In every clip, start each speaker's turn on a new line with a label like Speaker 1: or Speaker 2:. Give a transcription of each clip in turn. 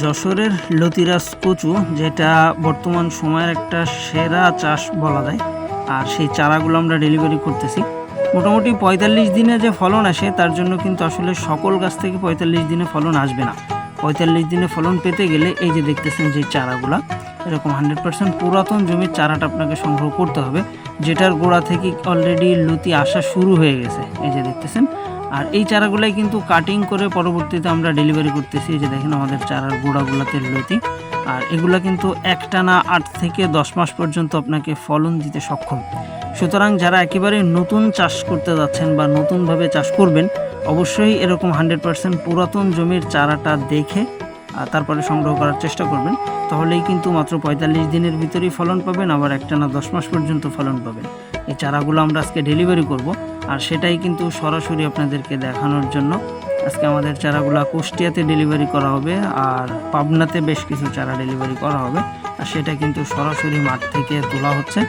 Speaker 1: যশোরের লতিরাজ কচু, যেটা বর্তমান সময়ের একটা সেরা চাষ বলা যায়। আর সেই চারাগুলো আমরা ডেলিভারি করতেছি। মোটামুটি পঁয়তাল্লিশ দিনে যে ফলন আসে, তার জন্য কিন্তু আসলে সকল গাছ থেকে পঁয়তাল্লিশ দিনে ফলন আসবে না। পঁয়তাল্লিশ দিনে ফলন পেতে গেলে এই যে দেখতেছেন যে চারাগুলা, এরকম হান্ড্রেড পার্সেন্ট পুরাতন জমির চারাটা আপনাকে সংগ্রহ করতে হবে, যেটার গোড়া থেকে অলরেডি লতি আসা শুরু হয়ে গেছে। এই যে দেখতেছেন আর এই চারাগুলাই কিন্তু কাটিং করে পরবর্তীতে আমরা ডেলিভারি করতেছি। যে দেখেন আমাদের চারার গোড়াগুলাতে লতি আর এগুলা কিন্তু একটানা আট থেকে দশ মাস পর্যন্ত আপনাকে ফলন দিতে সক্ষম। সুতরাং যারা একেবারে নতুন চাষ করতে যাচ্ছেন বা নতুনভাবে চাষ করবেন, অবশ্যই এরকম হান্ড্রেড পার্সেন্ট পুরাতন জমির চারাটা দেখে তারপরে সংগ্রহ করার চেষ্টা করবেন। তাহলেই কিন্তু মাত্র পঁয়তাল্লিশ দিনের ভিতরেই ফলন পাবেন, আবার একটানা দশ মাস পর্যন্ত ফলন পাবেন। এই চারাগুলো আমরা আজকে ডেলিভারি করব। আর সেটাই কিন্তু সরাসরি আপনাদেরকে দেখানোর জন্য। আজকে আমাদের চারাগুলো কুষ্টিয়াতে ডেলিভারি করা হবে আর পাবনাতে বেশ কিছু চারা ডেলিভারি করা হবে। আর সেটা কিন্তু সরাসরি মাঠ থেকে তোলা হচ্ছে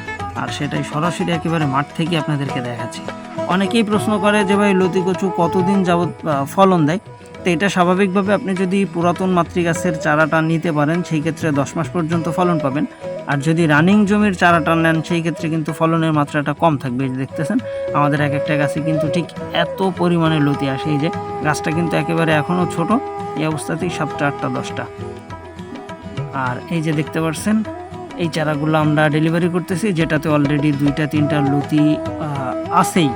Speaker 1: আর সেটাই সরাসরি একেবারে মাঠ থেকে আপনাদেরকে দেখাচ্ছি। অনেকেই প্রশ্ন করে যে ভাই, লতি কচু কতদিন যাবৎ ফলন দেয়? তো এটা স্বাভাবিকভাবে আপনি যদি পুরাতন মাতৃগাছের চারাটা নিতে পারেন, সেই ক্ষেত্রে দশ মাস পর্যন্ত ফলন পাবেন। আর যদি রানিং জমির চারাটা নেন, সেই ক্ষেত্রে কিন্তু ফলনের মাত্রাটা কম থাকবে যে দেখতেছেন? আমাদের এক একটা গাছে কিন্তু ঠিক এত পরিমাণে লতি আসে, এই যে গাছটা কিন্তু একেবারে এখনও ছোট, এই অবস্থাতেই সাতটা, আটটা, দশটা। আর এই যে দেখতে পাচ্ছেন এই চারাগুলো আমরা ডেলিভারি করতেছি, যেটাতে অলরেডি দুইটা, তিনটা লতি আছেই।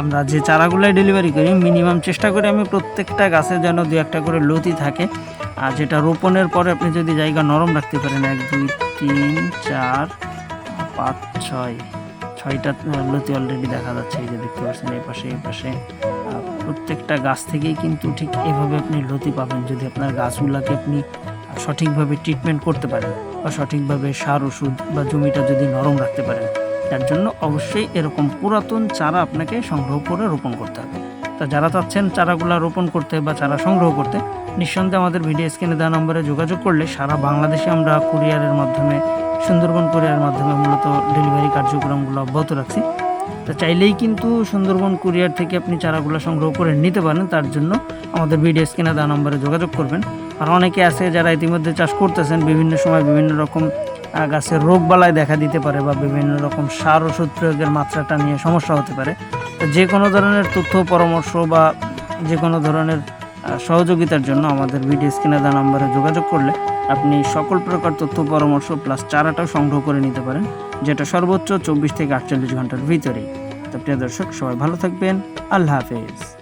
Speaker 1: আমরা যে চারাগুলাই ডেলিভারি করি মিনিমাম চেষ্টা করি আমি প্রত্যেকটা গাছে যেন দু একটা করে লতি থাকে। আর যেটা রোপণের পরে আপনি যদি জায়গা নরম রাখতে পারেন, এক, দুই তিন, চার, পাঁচ, ছয়। ছয়টা লতি অলরেডি দেখা যাচ্ছে, এই যে দেখতে পাচ্ছেন, এই পাশে এই পাশে। প্রত্যেকটা গাছ থেকেই কিন্তু ঠিক এভাবে আপনি লতি পাবেন, যদি আপনার গাছগুলোকে আপনি সঠিকভাবে ট্রিটমেন্ট করতে পারেন বা সঠিকভাবে সার, ওষুধ বা জমিটা যদি নরম রাখতে পারেন। তার জন্য অবশ্যই এরকম পুরাতন চারা আপনাকে সংগ্রহ করে রোপণ করতে হবে। তা যারা চাচ্ছেন চারাগুলা রোপণ করতে বা চারা সংগ্রহ করতে নিঃসন্দেহে আমাদের ভিডিও স্ক্রিনে দেওয়া নম্বরে যোগাযোগ করলে সারা বাংলাদেশে আমরা কুরিয়ারের মাধ্যমে, সুন্দরবন কুরিয়ারের মাধ্যমে মূলত ডেলিভারি কার্যক্রমগুলো অব্যাহত রাখছি। তা চাইলেই কিন্তু সুন্দরবন কুরিয়ার থেকে আপনি চারাগুলো সংগ্রহ করে নিতে পারেন, তার জন্য আমাদের ভিডিও স্ক্রিনে দেওয়া নম্বরে যোগাযোগ করবেন। আর অনেকে আছে যারা ইতিমধ্যে চাষ করতেছেন, বিভিন্ন সময় বিভিন্ন রকম গাছের রোগ বালায় দেখা দিতে পারে বা বিভিন্ন রকম সার ওষুধ প্রয়োগের মাত্রাটা নিয়ে সমস্যা হতে পারে। তো যে কোনো ধরনের তথ্য, পরামর্শ বা যে কোনো ধরনের সহযোগিতার জন্য আমাদের ভিডিও স্ক্রিনে দেওয়া নম্বরে যোগাযোগ করলে আপনি সকল প্রকার তথ্য, পরামর্শ প্লাস চারাটাও সংগ্রহ করে নিতে পারেন, যেটা সর্বোচ্চ চব্বিশ থেকে আটচল্লিশ ঘণ্টার ভিতরেই। তো প্রিয় দর্শক, সবাই ভালো থাকবেন। আল্লাহ হাফেজ।